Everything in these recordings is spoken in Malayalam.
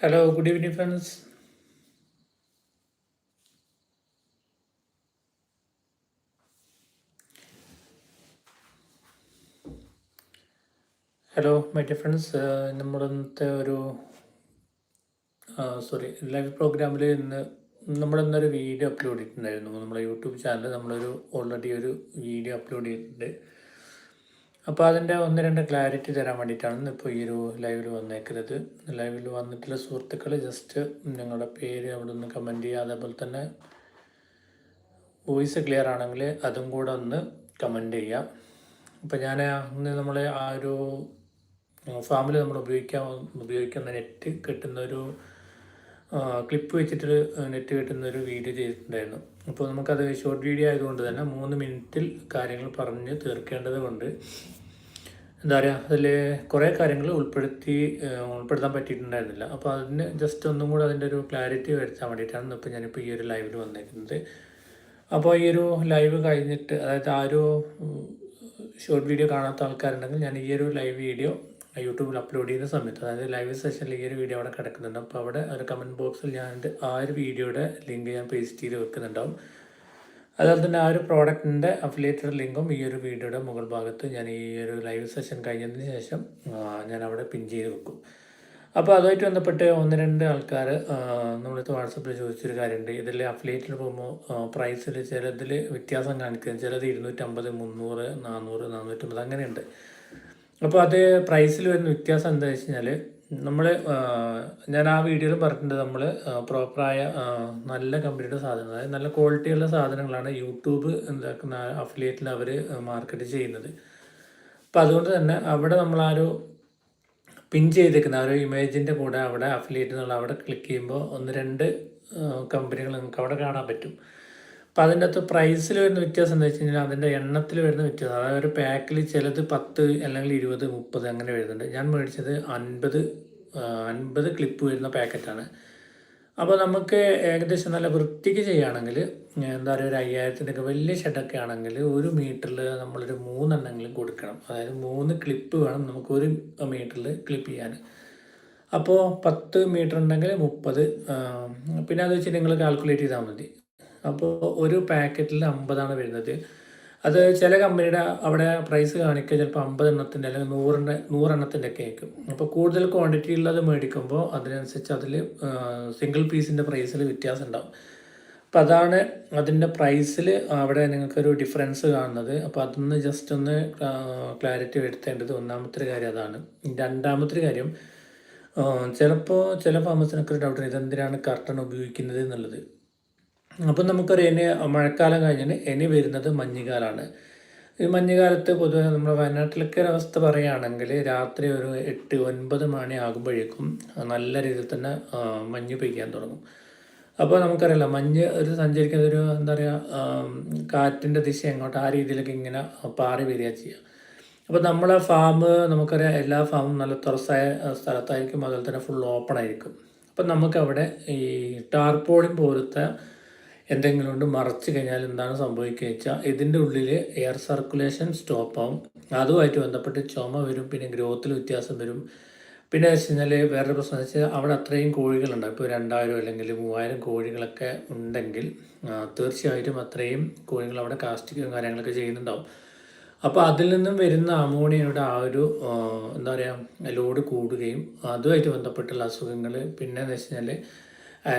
Hello good evening friends hello my dear friends നമ്മുടെ ഒരു സോറി ലൈവ് പ്രോഗ്രാമിൽ ഇന്ന് നമ്മൾ ഇന്നൊരു വീഡിയോ അപ്ലോഡ് ചെയ്തിട്ടുണ്ടായിരുന്നു. നമ്മുടെ യൂട്യൂബ് ചാനൽ നമ്മളൊരു ഓൾറെഡി ഒരു വീഡിയോ അപ്ലോഡ് ചെയ്തിട്ടുണ്ട്. അപ്പോൾ അതിന്റെ ഒന്ന് രണ്ട് ക്ലാരിറ്റി തരാൻ വേണ്ടിയിട്ടാണ് ഇപ്പോൾ ഈ ഒരു ലൈവിൽ വന്നേക്കരുത് ലൈവിൽ വന്നിട്ടുള്ള സുഹൃത്തുക്കൾ ജസ്റ്റ് നിങ്ങളുടെ പേര് അവിടെ ഒന്ന് കമന്റ് ചെയ്യുക. അതേപോലെ തന്നെ വോയിസ് ക്ലിയർ ആണെങ്കിൽ അതും കൂടെ ഒന്ന് കമന്റ് ചെയ്യുക. അപ്പോൾ ഞാൻ ഇന്ന് നമ്മൾ ആ ഒരു ഫാമിൽ നമ്മൾ ഉപയോഗിക്കാൻ ഉപയോഗിക്കുന്ന നെറ്റ് കിട്ടുന്ന ഒരു ക്ലിപ്പ് വെച്ചിട്ട് നെറ്റ് കിട്ടുന്ന ഒരു വീഡിയോ ചെയ്തിട്ടുണ്ടായിരുന്നു. അപ്പോൾ നമുക്കത് ഷോർട്ട് വീഡിയോ ആയതുകൊണ്ട് തന്നെ മൂന്ന് മിനിറ്റിൽ കാര്യങ്ങൾ പറഞ്ഞ് തീർക്കേണ്ടത് കൊണ്ട് എന്താ പറയുക അതിൽ കുറേ കാര്യങ്ങൾ ഉൾപ്പെടുത്തി ഉൾപ്പെടുത്താൻ പറ്റിയിട്ടുണ്ടായിരുന്നില്ല. അപ്പോൾ അതിന് ജസ്റ്റ് ഒന്നും കൂടെ അതിന്റെ ഒരു ക്ലാരിറ്റി വരുത്താൻ വേണ്ടിയിട്ടാണ് ഇപ്പോൾ ഞാനിപ്പോൾ ഈ ഒരു ലൈവിൽ വന്നിരിക്കുന്നത്. അപ്പോൾ ഈ ഒരു ലൈവ് കഴിഞ്ഞിട്ട് അതായത് ആ ഒരു ഷോർട്ട് വീഡിയോ കാണാത്ത ആൾക്കാരുണ്ടെങ്കിൽ ഞാൻ ഈ ഒരു ലൈവ് വീഡിയോ യൂട്യൂബിൽ അപ്ലോഡ് ചെയ്യുന്ന സമയത്ത് അതായത് ലൈവ് സെഷനിൽ ഈ ഒരു വീഡിയോ അവിടെ കിടക്കുന്നുണ്ട്. അപ്പോൾ അവിടെ ഒരു കമന്റ് ബോക്സിൽ ഞാൻ ആ ഒരു വീഡിയോയുടെ ലിങ്ക് ഞാൻ പേസ്റ്റ് ചെയ്ത് വെക്കുന്നുണ്ടാവും. അതുപോലെ തന്നെ ആ ഒരു പ്രോഡക്റ്റിന്റെ അഫിലിയേറ്റഡ് ലിങ്കും ഈ ഒരു വീഡിയോയുടെ മുകൾ ഭാഗത്ത് ഞാൻ ഈ ഒരു ലൈവ് സെഷൻ കഴിഞ്ഞതിന് ശേഷം ഞാൻ അവിടെ പിൻ ചെയ്ത് വെക്കും. അപ്പോൾ അതുമായിട്ട് ബന്ധപ്പെട്ട് ഒന്ന് രണ്ട് ആൾക്കാർ നമ്മളിപ്പോൾ വാട്സപ്പിൽ ചോദിച്ചൊരു കാര്യമുണ്ട്. ഇതിൽ അഫിലിയേറ്റിൽ പോകുമ്പോൾ പ്രൈസിൽ ചിലതിൽ വ്യത്യാസം കാണിക്കുക ചിലത് ഇരുന്നൂറ്റമ്പത് മുന്നൂറ് നാനൂറ് നാനൂറ്റമ്പത് അങ്ങനെയുണ്ട്. അപ്പോൾ അത് പ്രൈസിൽ വരുന്ന വ്യത്യാസം എന്താ വെച്ച് കഴിഞ്ഞാൽ നമ്മൾ ഞാൻ ആ വീഡിയോയിൽ പറഞ്ഞിട്ടുണ്ട് നമ്മൾ പ്രോപ്പറായ നല്ല കമ്പനിയുടെ സാധനങ്ങൾ. അതായത് നല്ല ക്വാളിറ്റിയുള്ള സാധനങ്ങളാണ് യൂട്യൂബ് എന്താക്കുന്ന അഫിലിയേറ്റിൽ അവർ മാർക്കറ്റ് ചെയ്യുന്നത്. അപ്പോൾ അതുകൊണ്ട് തന്നെ അവിടെ നമ്മൾ ആ ഒരു പിൻ ചെയ്തേക്കുന്ന ആ ഒരു ഇമേജിന്റെ കൂടെ അവിടെ അഫിലിയേറ്റ് എന്നുള്ള അവിടെ ക്ലിക്ക് ചെയ്യുമ്പോൾ ഒന്ന് രണ്ട് കമ്പനികൾ നിങ്ങൾക്ക് അവിടെ കാണാൻ പറ്റും. അപ്പോൾ അതിന്റെ അകത്ത് പ്രൈസിൽ വരുന്ന വ്യത്യാസം എന്താ വെച്ച് കഴിഞ്ഞാൽ അതിന്റെ എണ്ണത്തിൽ വരുന്ന വ്യത്യാസം. അതായത് ഒരു പാക്കിൽ ചിലത് പത്ത് അല്ലെങ്കിൽ ഇരുപത് മുപ്പത് അങ്ങനെ വരുന്നുണ്ട്. ഞാൻ മേടിച്ചത് അൻപത് അൻപത് ക്ലിപ്പ് വരുന്ന പാക്കറ്റാണ് അപ്പോൾ നമുക്ക് ഏകദേശം നല്ല വൃത്തിക്ക് ചെയ്യുകയാണെങ്കിൽ എന്താ പറയുക ഒരു അയ്യായിരത്തിന്റെയൊക്കെ വലിയ ഷെഡൊക്കെ ആണെങ്കിൽ ഒരു മീറ്ററിൽ നമ്മളൊരു മൂന്നെണ്ണെങ്കിലും കൊടുക്കണം. അതായത് മൂന്ന് ക്ലിപ്പ് വേണം നമുക്ക് ഒരു മീറ്ററിൽ ക്ലിപ്പ് ചെയ്യാൻ. അപ്പോൾ പത്ത് മീറ്റർ ഉണ്ടെങ്കിൽ മുപ്പത് പിന്നെ അത് വെച്ച് നിങ്ങൾ കാൽക്കുലേറ്റ് ചെയ്താൽ മതി. അപ്പോൾ ഒരു പാക്കറ്റിൽ അമ്പതാണ് വരുന്നത്. അത് ചില കമ്പനിയുടെ അവിടെ പ്രൈസ് കാണിക്കുക ചിലപ്പോൾ അമ്പതെണ്ണത്തിന്റെ അല്ലെങ്കിൽ നൂറിന്റെ നൂറെണ്ണത്തിന്റെ ഒക്കെ ആയിരിക്കും അപ്പോൾ കൂടുതൽ ക്വാണ്ടിറ്റി ഉള്ളത് മേടിക്കുമ്പോൾ അതിനനുസരിച്ച് അതിൽ സിംഗിൾ പീസിന്റെ പ്രൈസിൽ വ്യത്യാസം ഉണ്ടാവും അപ്പോൾ അതാണ് അതിന്റെ പ്രൈസിൽ അവിടെ നിങ്ങൾക്കൊരു ഡിഫറൻസ് കാണുന്നത്. അപ്പോൾ അതൊന്ന് ജസ്റ്റ് ഒന്ന് ക്ലാരിറ്റി വരുത്തേണ്ടത് ഒന്നാമത്തെ കാര്യം അതാണ്. രണ്ടാമത്തെ കാര്യം ചിലപ്പോൾ ചില ഫാമസിനൊക്കെ ഒരു ഡൗട്ട് ഇതെന്തിനാണ് കർട്ടൺ ഉപയോഗിക്കുന്നത് എന്നുള്ളത്. അപ്പം നമുക്കറിയാം ഇനി മഴക്കാലം കഴിഞ്ഞാൽ ഇനി വരുന്നത് മഞ്ഞുകാലമാണ് ഈ മഞ്ഞുകാലത്ത് പൊതുവെ നമ്മുടെ വയനാട്ടിലൊക്കെ ഒരു അവസ്ഥ പറയുകയാണെങ്കിൽ രാത്രി ഒരു എട്ട് ഒൻപത് മണി ആകുമ്പോഴേക്കും നല്ല രീതിയിൽ തന്നെ മഞ്ഞ് പെയ്യാൻ തുടങ്ങും. അപ്പോൾ നമുക്കറിയില്ല മഞ്ഞ് ഒരു സഞ്ചരിക്കുന്ന ഒരു എന്താ പറയുക കാറ്റിന്റെ ദിശ എങ്ങോട്ട് ആ രീതിയിലൊക്കെ ഇങ്ങനെ പാറി വരിക ചെയ്യുക അപ്പോൾ നമ്മളെ ഫാം നമുക്കറിയാം എല്ലാ ഫാമും നല്ല തുറസായ സ്ഥലത്തായിരിക്കും. അതുപോലെ തന്നെ ഫുൾ ഓപ്പൺ ആയിരിക്കും. അപ്പം നമുക്കവിടെ ഈ ടാർപോളിൻ പോലത്തെ എന്തെങ്കിലും കൊണ്ട് മറച്ചു കഴിഞ്ഞാൽ എന്താണ് സംഭവിക്കുക വെച്ചാൽ ഇതിന്റെ ഉള്ളിൽ എയർ സർക്കുലേഷൻ സ്റ്റോപ്പ് ആവും. അതുമായിട്ട് ബന്ധപ്പെട്ട് ചുമ വരും പിന്നെ ഗ്രോത്തിൽ വ്യത്യാസം വരും. പിന്നെ വെച്ച് കഴിഞ്ഞാൽ വേറൊരു പ്രശ്നം എന്ന് വെച്ചാൽ അവിടെ അത്രയും കോഴികളുണ്ട്. ഇപ്പോൾ രണ്ടായിരം അല്ലെങ്കിൽ മൂവായിരം കോഴികളൊക്കെ ഉണ്ടെങ്കിൽ തീർച്ചയായിട്ടും അത്രയും കോഴികൾ അവിടെ കാസ്റ്റിക്കും കാര്യങ്ങളൊക്കെ ചെയ്യുന്നുണ്ടാവും. അപ്പോൾ അതിൽ നിന്നും വരുന്ന അമോണിയയുടെ ആ ഒരു എന്താ പറയുക ലോഡ് കൂടുകയും അതുമായിട്ട് ബന്ധപ്പെട്ടുള്ള അസുഖങ്ങൾ പിന്നെ എന്ന് വെച്ച് കഴിഞ്ഞാൽ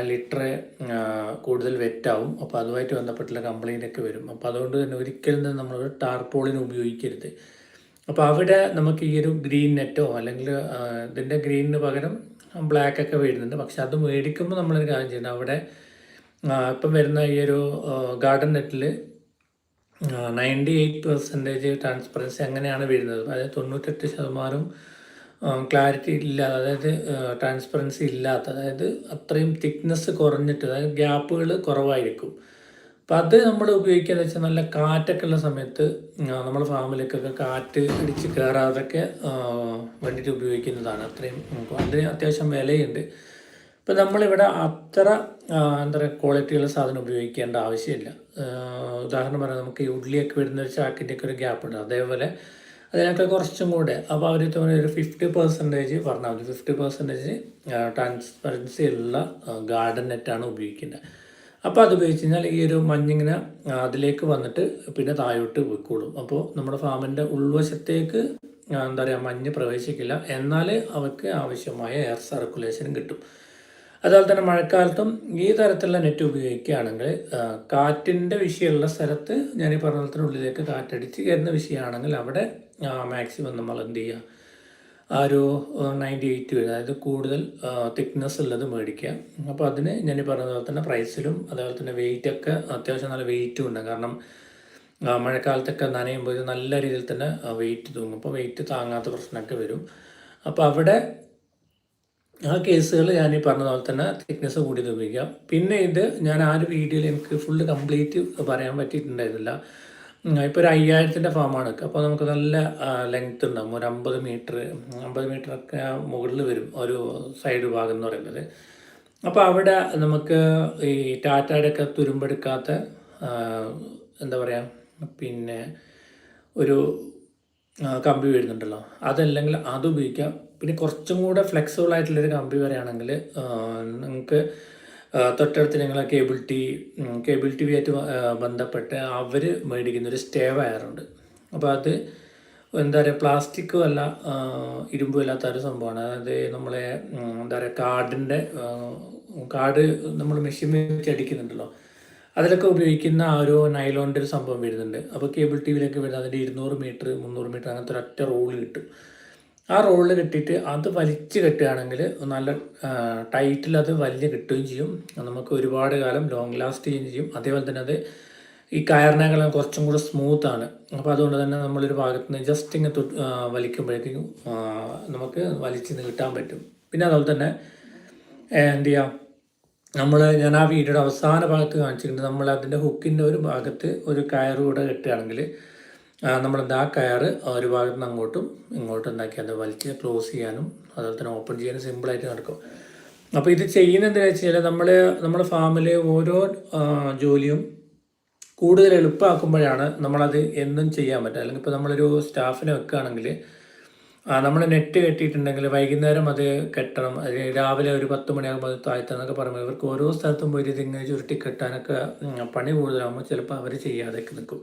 ലിറ്റർ കൂടുതൽ വെറ്റാവും. അപ്പോൾ അതുമായിട്ട് ബന്ധപ്പെട്ടുള്ള കംപ്ലൈന്റ് ഒക്കെ വരും. അപ്പോൾ അതുകൊണ്ട് തന്നെ ഒരിക്കലും തന്നെ നമ്മൾ ടാർപോളിന് ഉപയോഗിക്കരുത്. അപ്പോൾ അവിടെ നമുക്ക് ഈ ഒരു ഗ്രീൻ നെറ്റോ അല്ലെങ്കിൽ ഇതിന്റെ ഗ്രീനിന് പകരം ബ്ലാക്ക് ഒക്കെ വരുന്നുണ്ട്. പക്ഷെ അത് മേടിക്കുമ്പോൾ നമ്മളൊരു കാര്യം ചെയ്യണം അവിടെ ഇപ്പം വരുന്ന ഈ ഒരു ഗാർഡൻ നെറ്റിൽ നയന്റി എയ്റ്റ് പെർസെന്റേജ് ട്രാൻസ്പെറൻസി അങ്ങനെയാണ് വരുന്നത്. അതായത് തൊണ്ണൂറ്റെട്ട് ശതമാനം ക്ലാരിറ്റി ഇല്ലാതെ അതായത് ട്രാൻസ്പെറൻസി ഇല്ലാത്ത അതായത് അത്രയും തിക്നെസ് കുറഞ്ഞിട്ട് അതായത് ഗ്യാപ്പുകൾ കുറവായിരിക്കും. അപ്പം അത് നമ്മൾ ഉപയോഗിക്കുകയെന്ന് വെച്ചാൽ നല്ല കാറ്റൊക്കെ ഉള്ള സമയത്ത് നമ്മൾ ഫാമിലേക്കൊക്കെ കാറ്റ് അടിച്ച് കയറാതൊക്കെ വേണ്ടിയിട്ട് ഉപയോഗിക്കുന്നതാണ്. അത്രയും അതിന് അത്യാവശ്യം വിലയുണ്ട്. ഇപ്പം നമ്മളിവിടെ അത്ര എന്താ പറയുക ക്വാളിറ്റിയുള്ള സാധനം ഉപയോഗിക്കേണ്ട ആവശ്യമില്ല. ഉദാഹരണം പറയാം നമുക്ക് ഈ ഉള്ളിയൊക്കെ വരുന്ന ഒരു ചാക്കിന്റെയൊക്കെ ഒരു ഗ്യാപ്പ് ഉണ്ട്. അതേപോലെ അതിനൊക്കെ കുറച്ചും കൂടെ. അപ്പോൾ അവർ ഒരു ഫിഫ്റ്റി പെർസെന്റേജ് പറഞ്ഞാൽ മതി. ഫിഫ്റ്റി പെർസെന്റേജ് ട്രാൻസ്പെറൻസി ഉള്ള ഗാർഡൻ നെറ്റാണ് ഉപയോഗിക്കുന്നത് അപ്പോൾ അത് ഉപയോഗിച്ച് കഴിഞ്ഞാൽ ഈ ഒരു മഞ്ഞിങ്ങനെ അതിലേക്ക് വന്നിട്ട് പിന്നെ താഴോട്ട് പോയിക്കോളും. അപ്പോൾ നമ്മുടെ ഫാമിന്റെ ഉൾവശത്തേക്ക് എന്താ പറയുക മഞ്ഞ് പ്രവേശിക്കില്ല. എന്നാൽ അവർക്ക് ആവശ്യമായ എയർ സർക്കുലേഷനും കിട്ടും. അതുപോലെ തന്നെ മഴക്കാലത്തും ഈ തരത്തിലുള്ള നെറ്റ് ഉപയോഗിക്കുകയാണെങ്കിൽ കാറ്റിന്റെ വിഷയമുള്ള സ്ഥലത്ത് ഞാൻ ഈ പറഞ്ഞ പോലെ തന്നെ ഉള്ളിലേക്ക് കാറ്റടിച്ച് കയറുന്ന വിഷയമാണെങ്കിൽ അവിടെ മാക്സിമം നമ്മൾ എന്ത് ചെയ്യുക? ആ ഒരു നയന്റി എയ്റ്റ് വരും. അതായത് കൂടുതൽ തിക്നെസ് ഉള്ളത് മേടിക്കുക. അപ്പോൾ അതിന് ഞാൻ പറഞ്ഞ പോലെ തന്നെ പ്രൈസിലും അതേപോലെ തന്നെ വെയിറ്റൊക്കെ അത്യാവശ്യം നല്ല വെയിറ്റും ഉണ്ട്. കാരണം മഴക്കാലത്തൊക്കെ നനയുമ്പോൾ ഇത് നല്ല രീതിയിൽ തന്നെ വെയിറ്റ് തൂങ്ങും. അപ്പോൾ വെയിറ്റ് താങ്ങാത്ത പ്രശ്നമൊക്കെ വരും. അപ്പോൾ അവിടെ ആ കേസുകൾ ഞാൻ ഈ പറഞ്ഞ പോലെ തന്നെ തിക്നെസ് കൂടി ഉപയോഗിക്കാം. പിന്നെ ഇത് ഞാൻ ആ ഒരു വീഡിയോയിൽ എനിക്ക് ഫുള്ള് കംപ്ലീറ്റ് പറയാൻ പറ്റിയിട്ടുണ്ടായിരുന്നില്ല. ഇപ്പോൾ ഒരു അയ്യായിരത്തിന്റെ ഫാമാണ് അപ്പോൾ നമുക്ക് നല്ല ലെങ്ത് ഉണ്ടാകും ഒരു അമ്പത് മീറ്റർ അമ്പത് മീറ്റർ ഒക്കെ മുകളിൽ വരും ഒരു സൈഡ് ഭാഗം എന്ന് പറയുന്നത്. അപ്പോൾ അവിടെ നമുക്ക് ഈ ടാറ്റയുടെ ഒക്കെ തുരുമ്പെടുക്കാത്ത എന്താ പറയുക പിന്നെ ഒരു കമ്പി വരുന്നുണ്ടല്ലോ. അതല്ലെങ്കിൽ അത് ഉപയോഗിക്കാം. പിന്നെ കുറച്ചും കൂടെ ഫ്ലെക്സിബിൾ ആയിട്ടുള്ളൊരു കമ്പി വരെയാണെങ്കിൽ നിങ്ങൾക്ക് തൊട്ടടുത്ത് ഞങ്ങളെ cable T cable T V ആയിട്ട് ആ, ബന്ധപ്പെട്ട് അവർ മേടിക്കുന്ന ഒരു സ്റ്റേ വയറുണ്ട് അപ്പോൾ അത് എന്താ പറയുക പ്ലാസ്റ്റിക്കും അല്ല ഇരുമ്പും അല്ലാത്ത ഒരു സംഭവമാണ്. അതായത് നമ്മളെ എന്താ പറയുക കാർഡിന്റെ കാർഡ് നമ്മൾ മെഷീൻ വെച്ച് അടിക്കുന്നുണ്ടല്ലോ. അതിലൊക്കെ ഉപയോഗിക്കുന്ന ആ ഒരു നൈലോണിന്റെ ഒരു സംഭവം വരുന്നുണ്ട്. അപ്പോൾ കേബിൾ ടി വിയിലൊക്കെ വരുന്നത് അതിന്റെ ഇരുന്നൂറ് മീറ്റർ മുന്നൂറ് മീറ്റർ അങ്ങനത്തെ ഒരൊറ്റ റോൾ കിട്ടും. ആ റോളിൽ കിട്ടിയിട്ട് അത് വലിച്ചു കെട്ടുകയാണെങ്കിൽ നല്ല ടൈറ്റിൽ അത് വലിഞ്ഞ് കിട്ടുകയും ചെയ്യും. നമുക്ക് ഒരുപാട് കാലം ലോങ് ലാസ്റ്റ് ചെയ്യുകയും ചെയ്യും. അതേപോലെ തന്നെ അത് ഈ കയറിനേക്കാളും കുറച്ചും കൂടെ സ്മൂത്ത് ആണ്. അപ്പോൾ അതുകൊണ്ട് തന്നെ നമ്മളൊരു ഭാഗത്ത് നിന്ന് ജസ്റ്റ് ഇങ്ങനെ തൊട്ട് വലിക്കുമ്പോഴേക്കും നമുക്ക് വലിച്ച് കിട്ടാൻ പറ്റും. പിന്നെ അതുപോലെ തന്നെ എന്ത് ചെയ്യാം? നമ്മൾ ഞാൻ ആ വീഡിയോയുടെ അവസാന ഭാഗത്ത് കാണിച്ചിട്ടുണ്ട്. നമ്മൾ അതിന്റെ ഹുക്കിന്റെ ഒരു ഭാഗത്ത് ഒരു കയർ കൂടെ കെട്ടുകയാണെങ്കിൽ നമ്മളെന്താ ആ കയർ ഒരു ഭാഗത്ത് നിന്ന് അങ്ങോട്ടും ഇങ്ങോട്ടും എന്താക്കി അത് വലിച്ച് ക്ലോസ് ചെയ്യാനും അതുപോലെ തന്നെ ഓപ്പൺ ചെയ്യാനും സിമ്പിളായിട്ട് നടക്കും. അപ്പോൾ ഇത് ചെയ്യുന്ന എന്താ വെച്ച് കഴിഞ്ഞാൽ നമ്മൾ നമ്മുടെ ഫാമിലെ ഓരോ ജോലിയും കൂടുതൽ എളുപ്പമാക്കുമ്പോഴാണ് നമ്മളത് എന്നും ചെയ്യാൻ പറ്റുക. അല്ലെങ്കിൽ ഇപ്പോൾ നമ്മളൊരു സ്റ്റാഫിനെ വെക്കുകയാണെങ്കിൽ നമ്മൾ നെറ്റ് കെട്ടിയിട്ടുണ്ടെങ്കിൽ വൈകുന്നേരം അത് കെട്ടണം. അല്ലെങ്കിൽ രാവിലെ ഒരു പത്ത് മണിയാകുമ്പോൾ അത് താഴ്ത്താന്നൊക്കെ പറയുമ്പോൾ ഇവർക്ക് ഓരോ സ്ഥലത്തും പോയിട്ട് ഇതിങ്ങനെ ചുരുട്ടി കെട്ടാനൊക്കെ പണി കൂടുതലാകുമ്പോൾ ചിലപ്പോൾ അവർ ചെയ്യാതെയൊക്കെ നിൽക്കും.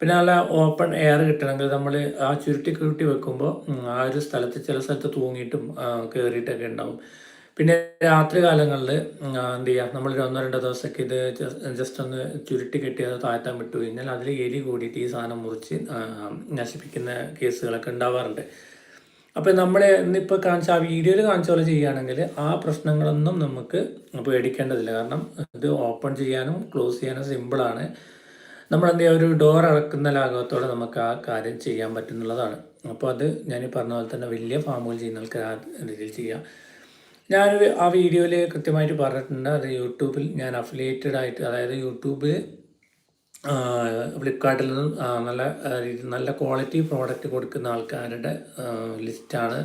പിന്നെ നല്ല ഓപ്പൺ എയർ കിട്ടണമെങ്കിൽ നമ്മൾ ആ ചുരുട്ടി കൂട്ടി വെക്കുമ്പോൾ ആ ഒരു സ്ഥലത്ത് ചില സ്ഥലത്ത് തൂങ്ങിയിട്ടും കയറിയിട്ടൊക്കെ ഉണ്ടാവും. പിന്നെ രാത്രി കാലങ്ങളിൽ എന്ത് ചെയ്യുക നമ്മളൊരു ഒന്നോ രണ്ടോ ദിവസമൊക്കെ ഇത് ജസ്റ്റ് ഒന്ന് ചുരുട്ടി കെട്ടി അത് താഴ്ത്താൻ വിട്ടു കഴിഞ്ഞാൽ അതിൽ എലി കൂടിയിട്ട് ഈ സാധനം മുറിച്ച് നശിപ്പിക്കുന്ന കേസുകളൊക്കെ ഉണ്ടാവാറുണ്ട്. അപ്പോൾ നമ്മൾ ഇന്നിപ്പോൾ കാണിച്ച ആ വീഡിയോയിൽ കാണിച്ച പോലെ ചെയ്യുകയാണെങ്കിൽ ആ പ്രശ്നങ്ങളൊന്നും നമുക്ക് പേടിക്കേണ്ടതില്ല. കാരണം ഇത് ഓപ്പൺ ചെയ്യാനും ക്ലോസ് ചെയ്യാനും സിമ്പിളാണ് ചെയ്യുക ഒരു ഡോർ അടക്കുന്ന ലാഘവത്തോടെ നമുക്ക് ആ കാര്യം ചെയ്യാൻ പറ്റുന്നുള്ളതാണ്. അപ്പോൾ അത് ഞാൻ പറഞ്ഞ പോലെ തന്നെ വലിയ ഫാമുകൾ ചെയ്യുന്നവർക്ക് ആ രീതിയിൽ ചെയ്യാം. ഞാൻ ആ വീഡിയോയിൽ കൃത്യമായിട്ട് പറഞ്ഞിട്ടുണ്ട്. അത് യൂട്യൂബിൽ ഞാൻ അഫിലിയേറ്റഡ് ആയിട്ട് അതായത് യൂട്യൂബിൽ ഫ്ലിപ്കാർട്ടിൽ നിന്നും നല്ല നല്ല ക്വാളിറ്റി പ്രോഡക്റ്റ് കൊടുക്കുന്ന ആൾക്കാരുടെ ലിസ്റ്റാണ്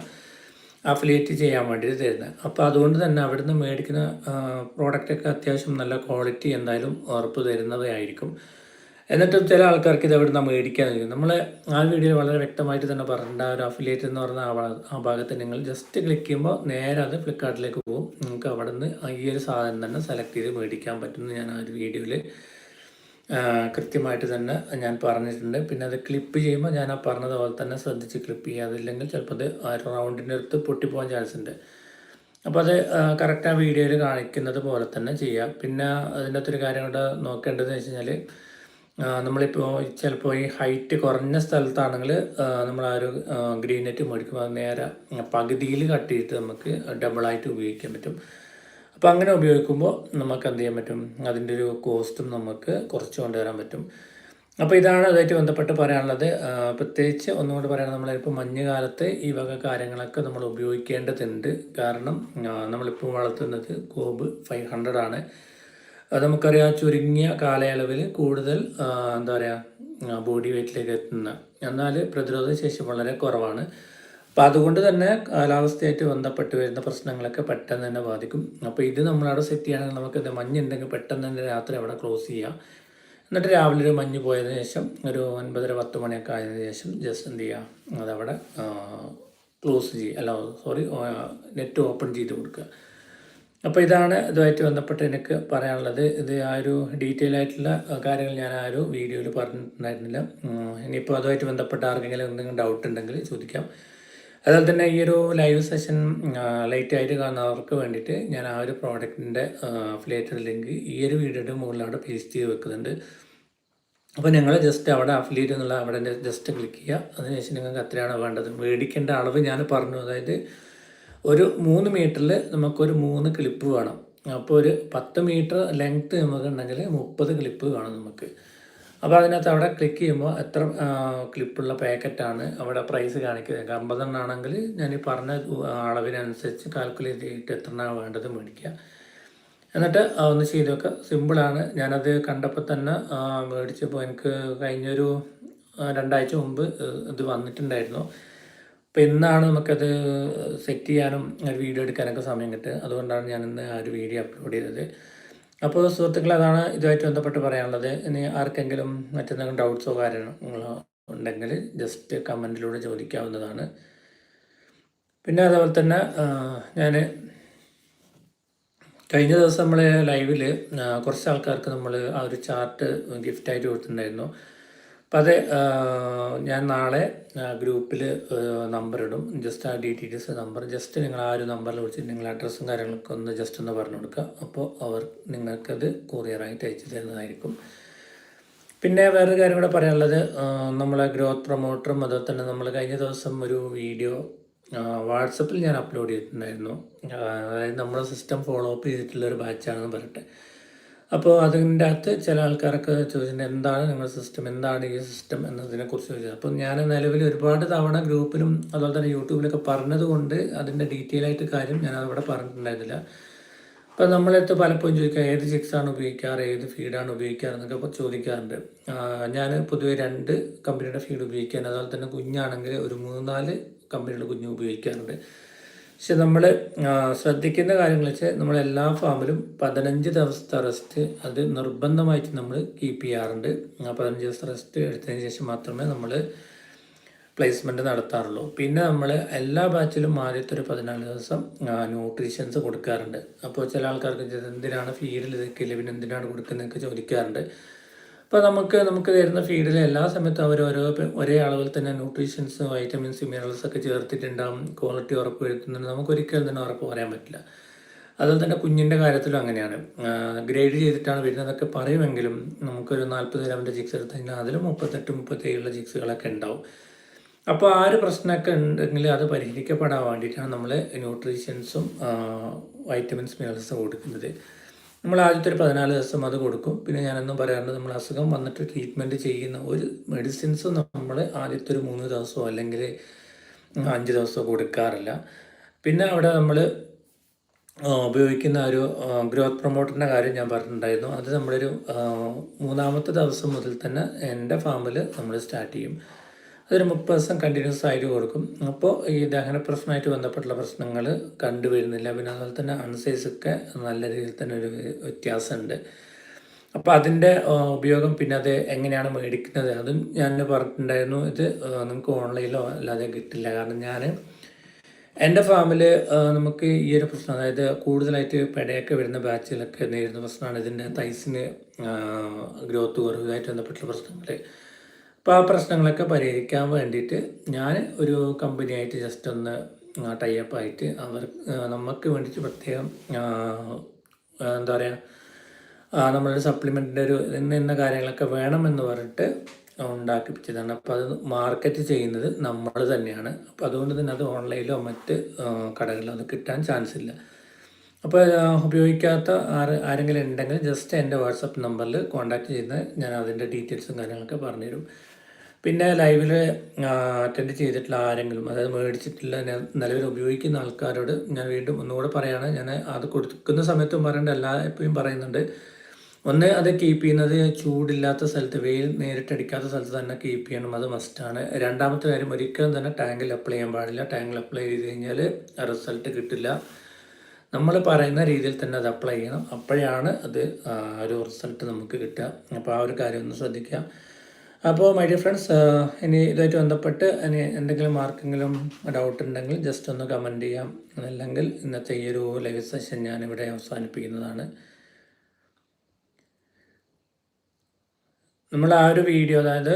അഫിലിയേറ്റ് ചെയ്യാൻ വേണ്ടിയിട്ട് തരുന്നത്. അപ്പോൾ അതുകൊണ്ട് തന്നെ അവിടുന്ന് മേടിക്കുന്ന പ്രോഡക്റ്റൊക്കെ അത്യാവശ്യം നല്ല ക്വാളിറ്റി എന്തായാലും ഉറപ്പ് തരുന്നവയായിരിക്കും. എന്നിട്ടും ചില ആൾക്കാർക്ക് ഇത് എവിടുന്ന് മേടിക്കാൻ കഴിയും. നമ്മൾ ആ വീഡിയോയിൽ വളരെ വ്യക്തമായിട്ട് തന്നെ പറഞ്ഞിട്ടുണ്ട്. ആ ഒരു അഫിലിയേറ്റ് എന്ന് പറഞ്ഞ ആ ഭാഗത്ത് നിങ്ങൾ ജസ്റ്റ് ക്ലിക്ക് ചെയ്യുമ്പോൾ നേരെ അത് ഫ്ലിപ്കാർട്ടിലേക്ക് പോകും. നിങ്ങൾക്ക് അവിടെ നിന്ന് ഈ ഒരു സാധനം തന്നെ സെലക്ട് ചെയ്ത് മേടിക്കാൻ പറ്റുമെന്ന് ഞാൻ ആ ഒരു വീഡിയോയിൽ കൃത്യമായിട്ട് തന്നെ ഞാൻ പറഞ്ഞിട്ടുണ്ട്. പിന്നെ അത് ക്ലിപ്പ് ചെയ്യുമ്പോൾ ഞാൻ ആ പറഞ്ഞതുപോലെ തന്നെ ശ്രദ്ധിച്ച് ക്ലിപ്പ് ചെയ്യുക. അതില്ലെങ്കിൽ ചിലപ്പോൾ അത് ആ റൗണ്ടിന്റെ അടുത്ത് പൊട്ടിപ്പോകാൻ ചാൻസ് ഉണ്ട്. അപ്പോൾ അത് കറക്റ്റ് ആ വീഡിയോയിൽ കാണിക്കുന്നത് പോലെ തന്നെ ചെയ്യാം. പിന്നെ അതിന്റെ അകത്തൊരു കാര്യം കൂടെ നോക്കേണ്ടതെന്ന് വെച്ച് കഴിഞ്ഞാൽ നമ്മളിപ്പോൾ ചിലപ്പോൾ ഈ ഹൈറ്റ് കുറഞ്ഞ സ്ഥലത്താണെങ്കിൽ നമ്മൾ ആ ഒരു ഗ്രീൻ നെറ്റ് മേടിക്കുമ്പോൾ നേരെ പകുതിയിൽ കട്ട് ചെയ്തിട്ട് നമുക്ക് ഡബിളായിട്ട് ഉപയോഗിക്കാൻ പറ്റും. അപ്പോൾ അങ്ങനെ ഉപയോഗിക്കുമ്പോൾ നമുക്ക് എന്ത് ചെയ്യാൻ പറ്റും? അതിന്റെ ഒരു കോസ്റ്റും നമുക്ക് കുറച്ച് കൊണ്ടുവരാൻ പറ്റും. അപ്പോൾ ഇതാണ് അതായിട്ട് ബന്ധപ്പെട്ട് പറയാനുള്ളത്. പ്രത്യേകിച്ച് ഒന്നുകൂടി പറയുന്നത് നമ്മളിപ്പോൾ മഞ്ഞുകാലത്ത് ഈ വക കാര്യങ്ങളൊക്കെ നമ്മൾ ഉപയോഗിക്കേണ്ടതുണ്ട്. കാരണം നമ്മളിപ്പോൾ വളർത്തുന്നത് കോബ് ഫൈവ് ഹൺഡ്രഡ് ആണ്. നമുക്കറിയാം ചുരുങ്ങിയ കാലയളവിൽ കൂടുതൽ എന്താ പറയുക ബോഡി വെയിറ്റിലേക്ക് എത്തുന്ന എന്നാൽ പ്രതിരോധ ശേഷി വളരെ കുറവാണ്. അപ്പം അതുകൊണ്ട് തന്നെ കാലാവസ്ഥയായിട്ട് ബന്ധപ്പെട്ട് വരുന്ന പ്രശ്നങ്ങളൊക്കെ പെട്ടെന്ന് തന്നെ ബാധിക്കും. അപ്പോൾ ഇത് നമ്മളവിടെ സെറ്റ് ചെയ്യുകയാണെങ്കിൽ നമുക്ക് ഇത് മഞ്ഞുണ്ടെങ്കിൽ പെട്ടെന്ന് തന്നെ രാത്രി അവിടെ ക്ലോസ് ചെയ്യാം. എന്നിട്ട് രാവിലെ ഒരു മഞ്ഞ് പോയതിന് ശേഷം ഒരു ഒൻപതര പത്ത് മണിയൊക്കെ ആയതിനു ശേഷം ജസ്റ്റ് എന്ത് ചെയ്യുക അതവിടെ ക്ലോസ് ചെയ്യുക അല്ല സോറി നെറ്റ് ഓപ്പൺ ചെയ്ത് കൊടുക്കുക. അപ്പോൾ ഇതാണ് ഇതുമായിട്ട് ബന്ധപ്പെട്ട് എനിക്ക് പറയാനുള്ളത്. ഇത് ആ ഒരു ഡീറ്റെയിൽ ആയിട്ടുള്ള കാര്യങ്ങൾ ഞാൻ ആ ഒരു വീഡിയോയിൽ പറഞ്ഞിട്ടുണ്ടായിരുന്നില്ല. ഇനിയിപ്പോൾ അതുമായിട്ട് ബന്ധപ്പെട്ട ആർക്കെങ്കിലും എന്തെങ്കിലും ഡൗട്ട് ഉണ്ടെങ്കിൽ ചോദിക്കാം. അതുപോലെ തന്നെ ഈ ഒരു ലൈവ് സെഷൻ ലൈറ്റ് ആയിട്ട് കാണുന്നവർക്ക് വേണ്ടിയിട്ട് ഞാൻ ആ ഒരു പ്രോഡക്റ്റിന്റെ അഫിലിയേറ്റഡ് ലിങ്ക് ഈ ഒരു വീഡിയോയുടെ മുകളിൽ പേസ്റ്റ് ചെയ്ത് വെക്കുന്നുണ്ട്. അപ്പോൾ നിങ്ങൾ ജസ്റ്റ് അവിടെ അഫിലിയേറ്റ് എന്നുള്ള അവിടെ ജസ്റ്റ് ക്ലിക്ക് ചെയ്യുക. അതിനുശേഷം നിങ്ങൾക്ക് എത്രയാണ് വേണ്ടത്. മേടിക്കേണ്ട അളവ് ഞാൻ പറഞ്ഞു. അതായത് ഒരു മൂന്ന് മീറ്ററിൽ നമുക്കൊരു മൂന്ന് ക്ലിപ്പ് വേണം. അപ്പോൾ ഒരു പത്ത് മീറ്റർ ലെങ്ത്ത് നമുക്കുണ്ടെങ്കിൽ മുപ്പത് ക്ലിപ്പ് വേണം നമുക്ക്. അപ്പോൾ അതിനകത്ത് അവിടെ ക്ലിക്ക് ചെയ്യുമ്പോൾ എത്ര ക്ലിപ്പുള്ള പാക്കറ്റാണ് അവിടെ പ്രൈസ് കാണിക്കുന്നത്. അമ്പതെണ്ണം ആണെങ്കിൽ ഞാൻ ഈ പറഞ്ഞ അളവിനനുസരിച്ച് കാൽക്കുലേറ്റ് ചെയ്തിട്ട് എത്ര എണ്ണമാണ് വേണ്ടത് മേടിക്കുക. എന്നിട്ട് ഒന്ന് ചെയ്ത് വെക്കുക സിമ്പിളാണ് ഞാനത് കണ്ടപ്പോൾ തന്നെ മേടിച്ചപ്പോൾ എനിക്ക് കഴിഞ്ഞൊരു രണ്ടാഴ്ച മുമ്പ് ഇത് വന്നിട്ടുണ്ടായിരുന്നു. അപ്പോൾ ഇന്നാണ് നമുക്കത് സെറ്റ് ചെയ്യാനും വീഡിയോ എടുക്കാനൊക്കെ സമയം കിട്ടുക. അതുകൊണ്ടാണ് ഞാൻ ഇന്ന് ആ ഒരു വീഡിയോ അപ്ലോഡ് ചെയ്തത്. അപ്പോൾ സുഹൃത്തുക്കൾ അതാണ് ഇതുമായിട്ട് ബന്ധപ്പെട്ട് പറയാനുള്ളത്. ഇനി ആർക്കെങ്കിലും മറ്റെന്തെങ്കിലും ഡൗട്ട്സോ കാര്യങ്ങളോ ഉണ്ടെങ്കിൽ ജസ്റ്റ് കമന്റിലൂടെ ചോദിക്കാവുന്നതാണ്. പിന്നെ അതേപോലെ തന്നെ ഞാൻ കഴിഞ്ഞ ദിവസം നമ്മൾ ലൈവിൽ കുറച്ച് ആൾക്കാർക്ക് നമ്മൾ ആ ഒരു ചാർട്ട് ഗിഫ്റ്റായിട്ട് കൊടുത്തിട്ടുണ്ടായിരുന്നു. അപ്പം അത് ഞാൻ നാളെ ഗ്രൂപ്പിൽ നമ്പർ ഇടും. ജസ്റ്റ് ആ D T D S number just നിങ്ങൾ ആ ഒരു നമ്പറിൽ വിളിച്ചിട്ട് നിങ്ങൾ അഡ്രസ്സും കാര്യങ്ങളൊക്കെ ഒന്ന് ജസ്റ്റ് ഒന്ന് പറഞ്ഞു കൊടുക്കുക. അപ്പോൾ അവർ നിങ്ങൾക്കത് കൊറിയറായിട്ട് അയച്ചു തരുന്നതായിരിക്കും. പിന്നെ വേറൊരു കാര്യം കൂടെ പറയാനുള്ളത് നമ്മളെ ഗ്രോത്ത് പ്രൊമോട്ടറും അതുപോലെ തന്നെ നമ്മൾ കഴിഞ്ഞ ദിവസം ഒരു വീഡിയോ വാട്സപ്പിൽ ഞാൻ അപ്ലോഡ് ചെയ്തിട്ടുണ്ടായിരുന്നു. അതായത് നമ്മുടെ സിസ്റ്റം ഫോളോ അപ്പ് ചെയ്തിട്ടുള്ള ഒരു ബാച്ചാണെന്ന് പറയട്ടെ അപ്പോൾ അതിന്റെ അകത്ത് ചില ആൾക്കാരൊക്കെ ചോദിച്ചിട്ടുണ്ട് എന്താണ് നിങ്ങളുടെ സിസ്റ്റം എന്താണ് ഈ സിസ്റ്റം എന്നതിനെക്കുറിച്ച് ചോദിച്ചത്. അപ്പോൾ ഞാൻ നിലവിൽ ഒരുപാട് തവണ ഗ്രൂപ്പിലും അതുപോലെ തന്നെ യൂട്യൂബിലൊക്കെ പറഞ്ഞതുകൊണ്ട് അതിന്റെ ഡീറ്റെയിൽ ആയിട്ട് കാര്യം ഞാൻ അതവിടെ പറഞ്ഞിട്ടുണ്ടായിരുന്നില്ല. അപ്പോൾ നമ്മളടുത്ത് പലപ്പോഴും ചോദിക്കുക ഏത് ചിക്സാണ് ഉപയോഗിക്കാറ്? ഏത് ഫീഡാണ് ഉപയോഗിക്കാറ്? എന്നൊക്കെ ചോദിക്കാറുണ്ട്. ഞാൻ പൊതുവെ രണ്ട് കമ്പനിയുടെ ഫീഡ് ഉപയോഗിക്കാൻ അതുപോലെ തന്നെ കുഞ്ഞാണെങ്കിൽ ഒരു മൂന്ന് നാല് കമ്പനിയുടെ കുഞ്ഞ് ഉപയോഗിക്കാറുണ്ട്. പക്ഷെ നമ്മൾ ശ്രദ്ധിക്കുന്ന കാര്യങ്ങൾ വെച്ചാൽ നമ്മൾ എല്ലാ ഫാമിലും പതിനഞ്ച് ദിവസത്തെ റെസ്റ്റ് അത് നിർബന്ധമായിട്ട് നമ്മൾ കീപ്പ് ചെയ്യാറുണ്ട്. പതിനഞ്ച് ദിവസത്തെ റെസ്റ്റ് എടുത്തതിന് ശേഷം മാത്രമേ നമ്മൾ പ്ലേസ്മെന്റ് നടത്താറുള്ളൂ. പിന്നെ നമ്മൾ എല്ലാ ബാച്ചിലും ആദ്യത്തെ ഒരു പതിനാല് ദിവസം ന്യൂട്രീഷൻസ് കൊടുക്കാറുണ്ട്. അപ്പോൾ ചില ആൾക്കാർക്ക് എന്തിനാണ് ഫീഡിൽ ഇതൊക്കെ പിന്നെ എന്തിനാണ് കൊടുക്കുന്നതൊക്കെ ചോദിക്കാറുണ്ട്. അപ്പോൾ നമുക്ക് നമുക്ക് തരുന്ന ഫീഡിൽ എല്ലാ സമയത്തും അവർ ഓരോ ഒരേ അളവിൽ തന്നെ ന്യൂട്രീഷൻസ് വൈറ്റമിൻസ് മിനറൽസ് ഒക്കെ ചേർത്തിട്ടുണ്ടാകും ക്വാളിറ്റി ഉറപ്പ് വരുത്തുന്നുണ്ട്. നമുക്ക് ഒരിക്കലും തന്നെ ഉറപ്പ് പറയാൻ പറ്റില്ല. അതുപോലെ തന്നെ കുഞ്ഞിന്റെ കാര്യത്തിലും അങ്ങനെയാണ്. ഗ്രേഡ് ചെയ്തിട്ടാണ് വരുന്നതൊക്കെ പറയുമെങ്കിലും നമുക്കൊരു നാൽപ്പത് ഗ്രാമിന്റെ ചിക്സ് എടുത്തു കഴിഞ്ഞാൽ അതിൽ മുപ്പത്തെട്ട് മുപ്പത്തേഴുള്ള ജിക്സുകളൊക്കെ ഉണ്ടാവും. അപ്പോൾ ആ ഒരു പ്രശ്നമൊക്കെ ഉണ്ടെങ്കിൽ അത് പരിഹരിക്കപ്പെടാൻ വേണ്ടിയിട്ടാണ് നമ്മൾ ന്യൂട്രീഷ്യൻസും വൈറ്റമിൻസ് മിനറൽസും കൊടുക്കുന്നത്. നമ്മൾ ആദ്യത്തെ ഒരു പതിനാല് ദിവസം അത് കൊടുക്കും. പിന്നെ ഞാനെന്നും പറയാറുണ്ട് നമ്മൾ അസുഖം വന്നിട്ട് ട്രീറ്റ്മെന്റ് ചെയ്യുന്ന ഒരു മെഡിസിൻസ് നമ്മൾ ആദ്യത്തെ ഒരു മൂന്ന് ദിവസമോ അല്ലെങ്കിൽ അഞ്ച് ദിവസമോ കൊടുക്കാറില്ല. പിന്നെ അവിടെ നമ്മൾ ഉപയോഗിക്കുന്ന ഒരു ഗ്രോത്ത് പ്രൊമോട്ടറിന്റെ കാര്യം ഞാൻ പറഞ്ഞിട്ടുണ്ടായിരുന്നു. അത് നമ്മളൊരു മൂന്നാമത്തെ ദിവസം മുതൽ തന്നെ എന്റെ ഫാമിൽ നമ്മൾ സ്റ്റാർട്ട് ചെയ്യും. അതൊരു മുപ്പത് ദിവസം കണ്ടിന്യൂസ് ആയിട്ട് കൊടുക്കും. അപ്പോൾ ഈ ദഹന പ്രശ്നമായിട്ട് ബന്ധപ്പെട്ടുള്ള പ്രശ്നങ്ങൾ കണ്ടുവരുന്നില്ല. പിന്നെ അതുപോലെ തന്നെ അൺസൈസൊക്കെ നല്ല രീതിയിൽ തന്നെ ഒരു വ്യത്യാസമുണ്ട്. അപ്പോൾ അതിന്റെ ഉപയോഗം പിന്നെ അത് എങ്ങനെയാണ് മേടിക്കുന്നത്? അതും ഞാൻ പറഞ്ഞിട്ടുണ്ടായിരുന്നു. ഇത് നിങ്ങൾക്ക് ഓൺലൈനിലോ അല്ലാതെ കിട്ടില്ല. കാരണം ഞാൻ എന്റെ ഫാമിൽ നമുക്ക് ഈ ഒരു പ്രശ്നം അതായത് കൂടുതലായിട്ട് പെടയൊക്കെ വരുന്ന ബാച്ചിലൊക്കെ നേരിടുന്ന പ്രശ്നമാണ് ഇതിന്റെ തൈസിന് ഗ്രോത്ത് കുറവായിട്ട് ബന്ധപ്പെട്ടുള്ള പ്രശ്നങ്ങൾ അപ്പോൾ ആ പ്രശ്നങ്ങളൊക്കെ പരിഹരിക്കാൻ വേണ്ടിയിട്ട് ഞാൻ ഒരു കമ്പനിയായിട്ട് ജസ്റ്റ് ഒന്ന് ടൈപ്പ് ആയിട്ട് അവർ നമുക്ക് വേണ്ടിയിട്ട് പ്രത്യേകം എന്താ പറയുക നമ്മളൊരു സപ്ലിമെന്റിന്റെ ഒരു ഇന്ന ഇന്ന കാര്യങ്ങളൊക്കെ വേണമെന്ന് പറഞ്ഞിട്ട് ഉണ്ടാക്കിപ്പിച്ചതാണ്. അപ്പോൾ അത് മാർക്കറ്റ് ചെയ്യുന്നത് നമ്മൾ തന്നെയാണ്. അപ്പോൾ അതുകൊണ്ട് തന്നെ അത് ഓൺലൈനിലോ മറ്റ് കടകളിലോ അത് കിട്ടാൻ ചാൻസ് ഇല്ല. അപ്പോൾ ഉപയോഗിക്കാത്ത ആര് ആരെങ്കിലും ഉണ്ടെങ്കിൽ ജസ്റ്റ് എന്റെ വാട്സപ്പ് നമ്പറിൽ കോൺടാക്റ്റ് ചെയ്ത് ഞാൻ അതിന്റെ ഡീറ്റെയിൽസും കാര്യങ്ങളൊക്കെ പറഞ്ഞുതരും. പിന്നെ ലൈവിൽ അറ്റൻഡ് ചെയ്തിട്ടുള്ള ആരെങ്കിലും അതായത് മേടിച്ചിട്ടുള്ള നിലവിൽ ഉപയോഗിക്കുന്ന ആൾക്കാരോട് ഞാൻ വീണ്ടും ഒന്നുകൂടെ പറയുകയാണ് ഞാൻ അത് കൊടുക്കുന്ന സമയത്തും പറയേണ്ട എല്ലാ എപ്പോഴും പറയുന്നുണ്ട്. ഒന്ന് അത് കീപ്പ് ചെയ്യുന്നത് ചൂടില്ലാത്ത സ്ഥലത്ത് വെയിൽ നേരിട്ടടിക്കാത്ത സ്ഥലത്ത് തന്നെ കീപ്പ് ചെയ്യണം അത് മസ്റ്റാണ് രണ്ടാമത്തെ കാര്യം ഒരിക്കലും തന്നെ ടാങ്കിൽ അപ്ലൈ ചെയ്യാൻ പാടില്ല. ടാങ്കിൽ അപ്ലൈ ചെയ്ത് കഴിഞ്ഞാൽ റിസൾട്ട് കിട്ടില്ല. നമ്മൾ പറയുന്ന രീതിയിൽ തന്നെ അത് അപ്ലൈ ചെയ്യണം. അപ്പോഴാണ് അത് ഒരു റിസൾട്ട് നമുക്ക് കിട്ടുക. അപ്പോൾ ആ ഒരു കാര്യം ഒന്ന് ശ്രദ്ധിക്കുക. അപ്പോൾ മൈ ഡിയർ ഫ്രണ്ട്സ് ഇനി ഇതായിട്ട് ബന്ധപ്പെട്ട് ഇനി എന്തെങ്കിലും ആർക്കെങ്കിലും ഡൗട്ട് ഉണ്ടെങ്കിൽ ജസ്റ്റ് ഒന്ന് കമന്റ് ചെയ്യാം. അല്ലെങ്കിൽ ഇന്നത്തെ ഈ ഒരു ലൈവ് സെഷൻ ഞാൻ ഇവിടെ അവസാനിപ്പിക്കുന്നതാണ്. നമ്മൾ ആ ഒരു വീഡിയോ അതായത്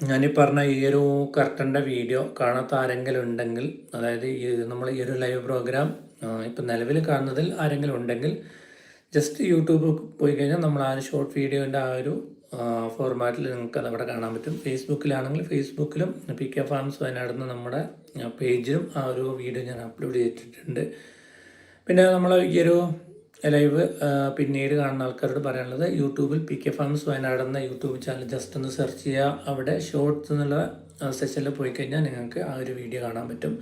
ഞാനീ പറഞ്ഞ ഈ ഒരു കർട്ടന്റെ വീഡിയോ കാണാത്ത ആരെങ്കിലും ഉണ്ടെങ്കിൽ അതായത് ഈ നമ്മൾ ഈ ഒരു ലൈവ് പ്രോഗ്രാം ഇപ്പം നിലവിൽ കാണുന്നതിൽ ആരെങ്കിലും ഉണ്ടെങ്കിൽ ജസ്റ്റ് യൂട്യൂബിൽ പോയി കഴിഞ്ഞാൽ നമ്മൾ ആ ഷോർട്ട് വീഡിയോന്റെ ആ ഒരു ഫോർമാറ്റിൽ നിങ്ങൾക്ക് അതവിടെ കാണാൻ പറ്റും. ഫേസ്ബുക്കിലാണെങ്കിൽ ഫേസ്ബുക്കിലും പി കെ ഫാംസ് വയനാടുന്ന നമ്മുടെ പേജിലും ആ ഒരു വീഡിയോ ഞാൻ അപ്ലോഡ് ചെയ്തിട്ടുണ്ട്. പിന്നെ നമ്മൾ ഈ ഒരു ലൈവ് പിന്നീട് കാണുന്ന ആൾക്കാരോട് പറയാനുള്ളത് യൂട്യൂബിൽ പി കെ ഫാംസ് വയനാട് എന്ന യൂട്യൂബ് ചാനൽ ജസ്റ്റ് ഒന്ന് സെർച്ച് ചെയ്യുക. അവിടെ ഷോർട്സ് എന്നുള്ള സെഷനിൽ പോയി കഴിഞ്ഞാൽ നിങ്ങൾക്ക് ആ ഒരു വീഡിയോ കാണാൻ പറ്റും.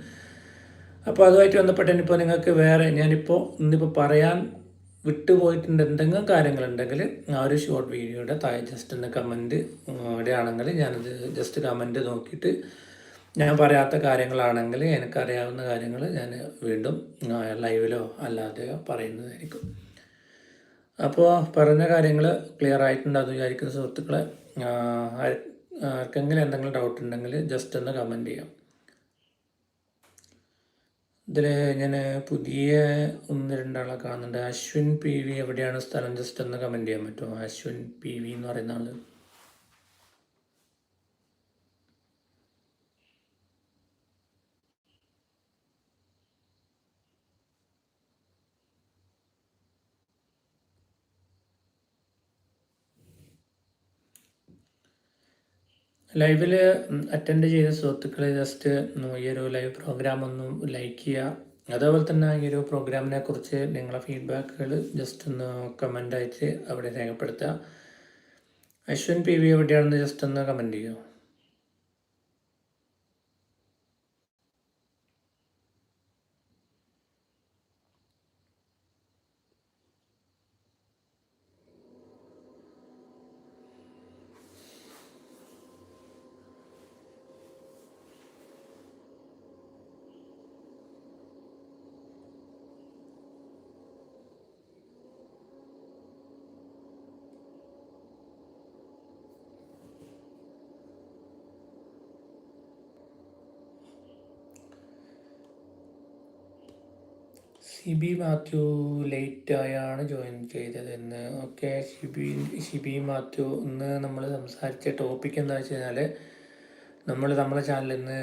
അപ്പോൾ അതുമായിട്ട് ബന്ധപ്പെട്ട് ഇനിയിപ്പോൾ നിങ്ങൾക്ക് വേറെ ഞാനിപ്പോൾ ഇന്നിപ്പോൾ പറയാൻ വിട്ടുപോയിട്ടുണ്ട്. എന്തെങ്കിലും കാര്യങ്ങളുണ്ടെങ്കിൽ ആ ഒരു ഷോർട്ട് വീഡിയോയുടെ താഴെ ജസ്റ്റ് ഒന്ന് കമന്റ് ഇവിടെയാണെങ്കിൽ ഞാനത് ജസ്റ്റ് കമന്റ് നോക്കിയിട്ട് ഞാൻ പറയാത്ത കാര്യങ്ങളാണെങ്കിൽ എനിക്കറിയാവുന്ന കാര്യങ്ങൾ ഞാൻ വീണ്ടും ലൈവിലോ അല്ലാതെയോ പറയുന്നതായിരിക്കും. അപ്പോൾ പറഞ്ഞ കാര്യങ്ങൾ ക്ലിയർ ആയിട്ടുണ്ട് ആയിട്ടുണ്ടെന്ന് വിചാരിക്കുന്ന സുഹൃത്തുക്കളെ ആർക്കെങ്കിലും എന്തെങ്കിലും ഡൗട്ട് ഉണ്ടെങ്കിൽ ജസ്റ്റ് ഒന്ന് കമന്റ് ചെയ്യാം. ഇതിൽ ഞാൻ പുതിയ ഒന്ന് രണ്ടാളെ കാണുന്നുണ്ട്. അശ്വിൻ പി വി എവിടെയാണ് സ്ഥലം? ജസ്റ്റ് ഒന്ന് കമന്റ് ചെയ്യാൻ പറ്റുമോ? അശ്വിൻ പി വി എന്ന് പറയുന്ന ആൾ ലൈവിൽ അറ്റൻഡ് ചെയ്ത സുഹൃത്തുക്കൾ ജസ്റ്റ് ഈ ഒരു ലൈവ് പ്രോഗ്രാം ഒന്ന് ലൈക്ക് ചെയ്യുക അതേപോലെ തന്നെ ഈ ഒരു പ്രോഗ്രാമിനെ കുറിച്ച് നിങ്ങളെ ഫീഡ്ബാക്കുകൾ ജസ്റ്റ് ഒന്ന് കമന്റ് ആയിട്ട് അവിടെ രേഖപ്പെടുത്തുക. അശ്വിൻ പി വി എവിടെയാണെന്ന് ജസ്റ്റ് ഒന്ന് കമന്റ് ചെയ്യുക ഷിബി മാത്യു ലേറ്റ് ആയാണ് ജോയിൻ ചെയ്തതെന്ന് ഓക്കെ സിബി ഷിബി മാത്യു ഇന്ന് നമ്മൾ സംസാരിച്ച ടോപ്പിക് എന്താ വെച്ച് കഴിഞ്ഞാൽ നമ്മൾ നമ്മുടെ ചാനലിൽ നിന്ന്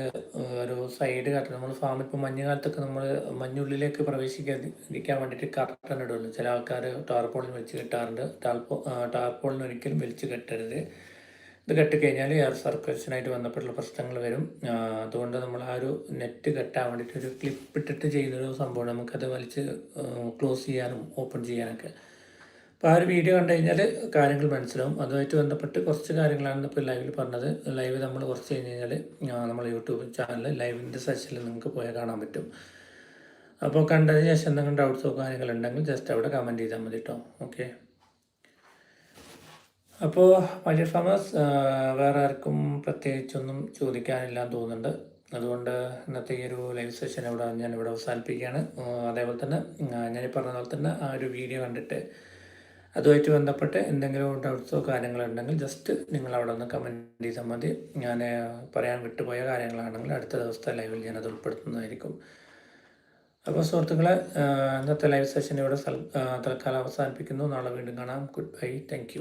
ഒരു സൈഡ് കർട്ടൻ നമ്മൾ ഫാമിൽ ഇപ്പോൾ മഞ്ഞുകാലത്തൊക്കെ നമ്മൾ മഞ്ഞുള്ളിലേക്ക് പ്രവേശിക്കാതിരിക്കാൻ വേണ്ടിയിട്ട് കർട്ടൻ ഇടുള്ളൂ ചില ആൾക്കാർ ടാർപോളിന് വലിച്ച് കെട്ടാറുണ്ട്. ടാർപോ ടാർപോളിന് ഒരിക്കലും വലിച്ച് കെട്ടരുത്. ഇത് കെട്ടിക്കഴിഞ്ഞാൽ എയർ സർക്കുലേഷനായിട്ട് ബന്ധപ്പെട്ടുള്ള പ്രശ്നങ്ങൾ വരും. അതുകൊണ്ട് നമ്മൾ ആ ഒരു നെറ്റ് കെട്ടാൻ വേണ്ടിയിട്ട് ഒരു ക്ലിപ്പ് ഇട്ടിട്ട് ചെയ്യുന്നൊരു സംഭവമാണ്. നമുക്കത് വലിച്ച് ക്ലോസ് ചെയ്യാനും ഓപ്പൺ ചെയ്യാനൊക്കെ. അപ്പോൾ ആ ഒരു വീഡിയോ കണ്ടു കഴിഞ്ഞാൽ കാര്യങ്ങൾ മനസ്സിലാവും. അതുമായിട്ട് ബന്ധപ്പെട്ട് കുറച്ച് കാര്യങ്ങളാണ് ഇപ്പോൾ ലൈവിൽ പറഞ്ഞത്. ലൈവ് നമ്മൾ കുറച്ച് കഴിഞ്ഞ് കഴിഞ്ഞാൽ നമ്മൾ യൂട്യൂബ് ചാനൽ ലൈവിന്റെ സെഷനിൽ നിങ്ങൾക്ക് പോയാൽ കാണാൻ പറ്റും. അപ്പോൾ കണ്ടതിന് ശേഷം എന്തെങ്കിലും ഡൗട്ട്സോ കാര്യങ്ങളുണ്ടെങ്കിൽ ജസ്റ്റ് അവിടെ കമന്റ് ചെയ്താൽ മതി കേട്ടോ ഓക്കെ അപ്പോൾ മജർ ഫാമേഴ്സ് വേറെ ആർക്കും പ്രത്യേകിച്ചൊന്നും ചോദിക്കാനില്ലാന്ന് തോന്നുന്നുണ്ട്. അതുകൊണ്ട് ഇന്നത്തെ ഈ ഒരു ലൈവ് സെഷൻ ഇവിടെ ഞാൻ ഇവിടെ അവസാനിപ്പിക്കുകയാണ് അതേപോലെ തന്നെ ഞാൻ പറഞ്ഞ പോലെ തന്നെ ആ ഒരു വീഡിയോ കണ്ടിട്ട് അതുമായിട്ട് ബന്ധപ്പെട്ട് എന്തെങ്കിലും ഡൗട്ട്സോ കാര്യങ്ങളോ ഉണ്ടെങ്കിൽ ജസ്റ്റ് നിങ്ങൾ അവിടെ ഒന്ന് കമന്റ് ചെയ്താൽ മതി. ഞാൻ പറയാൻ വിട്ടുപോയ കാര്യങ്ങളാണെങ്കിൽ അടുത്ത ദിവസത്തെ ലൈവിൽ ഞാനത് ഉൾപ്പെടുത്തുന്നതായിരിക്കും. അപ്പോൾ സുഹൃത്തുക്കളെ ഇന്നത്തെ ലൈവ് സെഷൻ ഇവിടെ തൽക്കാലം അവസാനിപ്പിക്കുന്നു. നാളെ വീണ്ടും കാണാം. Good bye thank